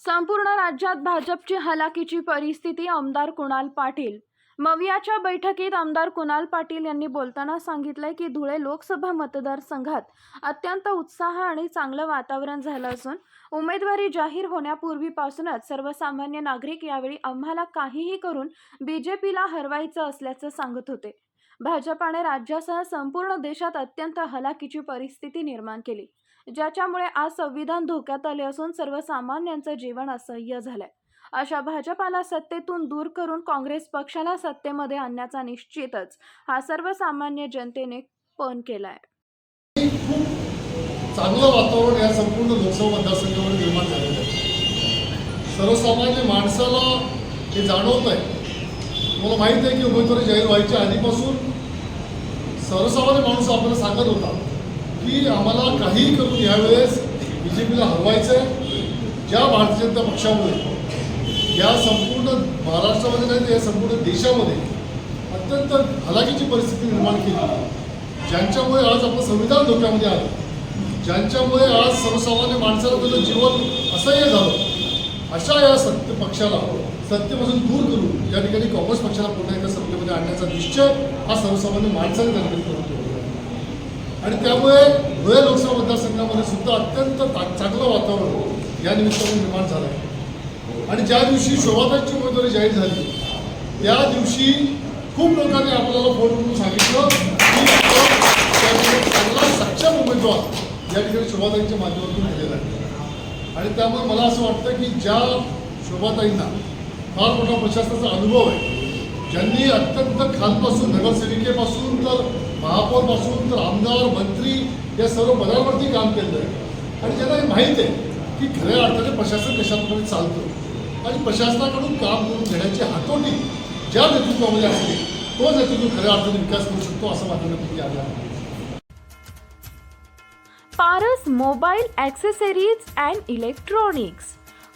संपूर्ण राज्यात भाजपची हलाखीची परिस्थिती आमदार कुणाल पाटील? मवियाच्या बैठकीत आमदार कुणाल पाटील यांनी बोलताना सांगितलंय की धुळे लोकसभा मतदारसंघात अत्यंत उत्साह आणि चांगलं वातावरण झालं असून उमेदवारी जाहीर होण्यापूर्वीपासूनच सर्वसामान्य नागरिक यावेळी आम्हाला काहीही करून बीजेपीला हरवायचं असल्याचं सांगत होते. भाजपाने राज्यासह संपूर्ण देशात अत्यंत हलाखीची परिस्थिती निर्माण केली ज्याच्यामुळे आज संविधान धोक्यात आले असून सर्वसामान्यांचं जीवन असह्य झालंय. अशा भाजपाला सत्तेतून दूर करून काँग्रेस पक्षाला सत्तेमध्ये आणण्याचा निश्चितच हा सर्वसामान्य जनतेने पण केलाय. चांगलं वातावरण या संपूर्ण लोकसभा मतदारसंघामध्ये निर्माण झालेलं आहे. सर्वसामान्य माणसाला हे जाणवत आहे मला माहीत आहे की उमेदवारी जाहीर व्हायच्या आधीपासून सर्वसामान्य माणूस आपल्याला सांगत होता की आम्हाला काहीही करून यावेळेस बी जे पीला हरवायचं आहे ज्या भारतीय जनता पक्षामुळे या संपूर्ण महाराष्ट्रामध्ये नाही तर या संपूर्ण देशामध्ये अत्यंत हलाखीची परिस्थिती निर्माण केली. ज्यांच्यामुळे आज आपलं संविधान धोक्यामध्ये आलं ज्यांच्यामुळे आज सर्वसामान्य माणसाला त्याचं जीवन असह्य झालं अशा या सत्य पक्षाला सत्तेपासून दूर करून या ठिकाणी काँग्रेस पक्षाला पुन्हा एकदा सत्तेमध्ये आणण्याचा निश्चय हा सर्वसामान्य माणसाने त्या करतो करून आणि त्यामुळे धुळे लोकसभा मतदारसंघामध्ये सुद्धा अत्यंत ता- चांगलं वातावरण या निमित्ताने निर्माण झालं आहे. आणि ज्या दिवशी शोभातांची उमेदवारी जाहीर झाली त्या दिवशी खूप लोकांनी आपल्याला फोन करून सांगितलं की त्या चांगला सक्षम उमेदवार या ठिकाणी शोभाताईंच्या माध्यमातून दिलेला आहे. आणि त्यामुळे मला असं वाटतं की ज्या शोभाताईंना फार मोठा प्रशासनाचा अनुभव आहे. ज्यांनी अत्यंत खालपासून नगरसेविकेपासून तर महापौरपासून तर आमदार मंत्री या सर्व पदांवरती काम केलं आहे आणि ज्यांना हे माहीत आहे की खऱ्या अर्थाने प्रशासन कशाप्रकारे चालतं आणि प्रशासनाकडून काम करून घेण्याची हातोटी ज्या नेतृत्वामध्ये असते तो नेतृत्व खऱ्या अर्थाने विकास करू शकतो असं माझ्या आलं आहे. Paras mobile accessories and electronics.